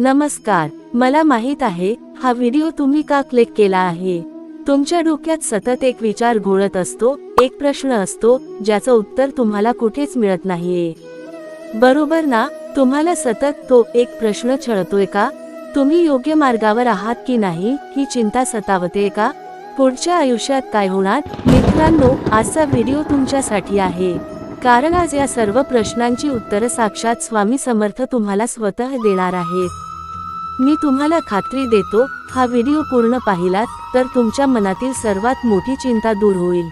नमस्कार मला माहीत आहे हा व्हिडिओ तुम्ही का क्लिक केला आहे? तुमच्या डोक्यात सतत एक विचार घोळत असतो एक प्रश्न असतो ज्याचं उत्तर तुम्हाला कुठेच मिळत नाहीये. बरोबर ना? तुम्हाला सतत तो एक प्रश्न छळतोय का? तुम्ही योग्य मार्गावर आहात की नाही ही चिंता सतावते का? पुढच्या आयुष्यात काय होणार? मित्रांनो आजचा व्हिडिओ तुमच्यासाठी आहे. कारण आज या सर्व प्रश्नांची उत्तरं साक्षात स्वामी समर्थ तुम्हाला स्वतः देणार आहेत. मी तुम्हाला खात्री देतो हा व्हिडिओ पूर्ण पाहिलात तर तुमच्या मनातील सर्वात मोठी चिंता दूर होईल.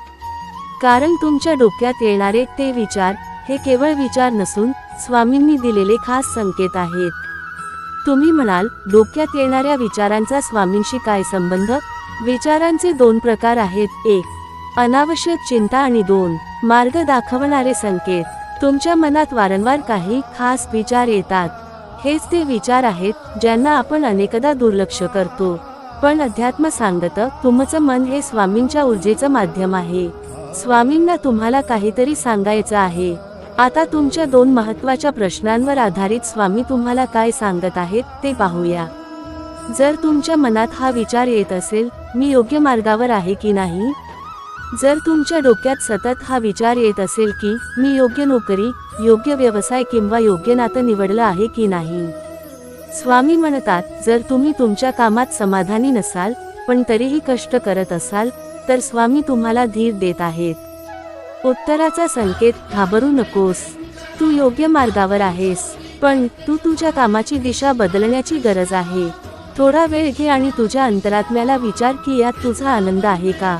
कारण तुमच्या डोक्यात येणारे ते विचार हे केवळ विचार नसून स्वामींनी दिलेले खास संकेत आहेत. तुम्ही म्हणाल डोक्यात येणाऱ्या विचारांचा स्वामींशी काय संबंध? विचारांचे दोन प्रकार आहेत एक अनावश्यक चिंता आणि दोन मार्ग दाखवणारे संकेत. तुमच्या मनात वारंवार काही खास विचार येतात. हेच ते विचार आहेत ज्यांना आपण अनेकदा दुर्लक्ष करतो. पण अध्यात्म सांगतं तुमचं मन हे स्वामींच्या ऊर्जेचं माध्यम आहे. स्वामींना तुम्हाला काहीतरी सांगायचं आहे. आता तुमच्या दोन महत्त्वाच्या प्रश्नांवर आधारित स्वामी तुम्हाला काय सांगत आहेत ते पाहूया. जर तुमच्या मनात हा विचार येत असेल मी योग्य मार्गावर आहे की नाही? जर तुमच्या डोक्यात सतत हा विचार येत असेल की मी योग्य नोकरी योग्य व्यवसाय किंवा योग्य नातं निवडलं आहे की नाही? स्वामी म्हणतात जर तुम्ही तुमच्या कामात समाधानी नसाल पण तरीही कष्ट करत असाल तर स्वामी तुम्हाला धीर देत आहेत. उत्तराचा संकेत घाबरू नकोस. तू योग्य मार्गावर आहेस पण तू तुझ्या कामाची दिशा बदलण्याची गरज आहे. थोडा वेळ घे आणि तुझ्या अंतरात्म्याला विचार की यात तुझा आनंद आहे का?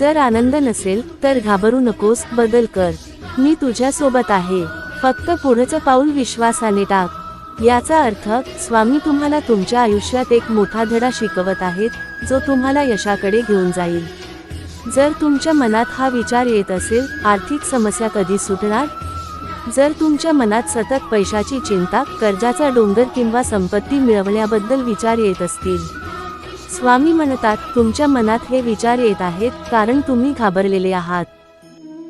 जर आनंद नसेल तर घाबरू नकोस बदल कर. मी तुझ्यासोबत आहे. फक्त पुढचं पाऊल विश्वासाने टाक. याचा अर्थ स्वामी तुम्हाला तुमच्या आयुष्यात एक मोठा धडा शिकवत आहेत जो तुम्हाला यशाकडे घेऊन जाईल. जर तुमच्या मनात हा विचार येत असेल आर्थिक समस्या कधी सुटणार? जर तुमच्या मनात सतत पैशाची चिंता कर्जाचा डोंगर किंवा संपत्ती मिळवण्याबद्दल विचार येत असतील स्वामी म्हणतात तुमच्या मनात हे विचार येत आहेत कारण तुम्ही घाबरलेले आहात.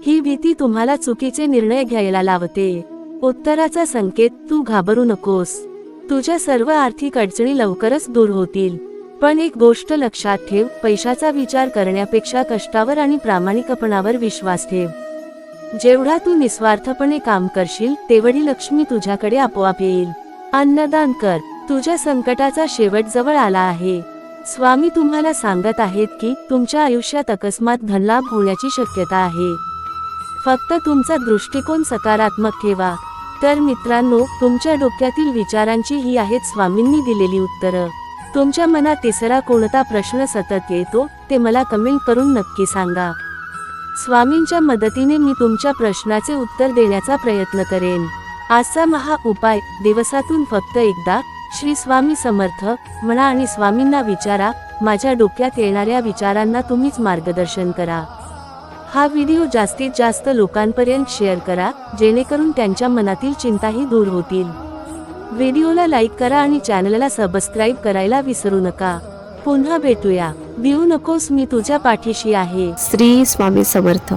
ही भीती तुम्हाला चुकीचे निर्णय घ्यायला लावते. उत्तराचा संकेत तू घाबरू नकोस. तुझ्या सर्व आर्थिक अडचणी लवकरच दूर होतील. पण एक गोष्ट लक्षात ठेव पैशाचा विचार करण्यापेक्षा कष्टावर आणि प्रामाणिकपणावर विश्वास ठेव. जेवढा तू निस्वार्थपणे काम करशील तेवढी लक्ष्मी तुझ्याकडे आपोआप येईल. अन्नदान कर. तुझ्या संकटाचा शेवट जवळ आला आहे. स्वामी तुम्हाला सांगत आहेत की तुमच्या आयुष्यात अकस्मात धनलाभ होण्याची शक्यता आहे. फक्त तुमचा दृष्टिकोन सकारात्मक ठेवा. तर मित्रांनो तुमच्या डोक्यातील विचारांची ही आहेत स्वामींनी दिलेली उत्तरं. तुमच्या मनात तिसरा कोणता प्रश्न सतत येतो ते मला कमेंट करून नक्की सांगा. स्वामींच्या मदतीने मी तुमच्या प्रश्नाचे उत्तर देण्याचा प्रयत्न करेन. आजचा महा उपाय दिवसातून फक्त एकदा श्री स्वामी समर्थ म्हणा आणि स्वामींना विचारा माझ्या डोक्यात येणाऱ्या विचारांना तुम्हीच मार्गदर्शन करा. हा व्हिडिओ जास्तीत जास्त लोकांपर्यंत शेअर करा जेणेकरून त्यांच्या मनातील चिंताही दूर होतील. व्हिडिओला लाईक करा आणि चॅनलला सबस्क्राईब करायला विसरू नका. पुन्हा भेटूया. भिऊ नकोस मी तुझ्या पाठीशी आहे. श्री स्वामी समर्थ.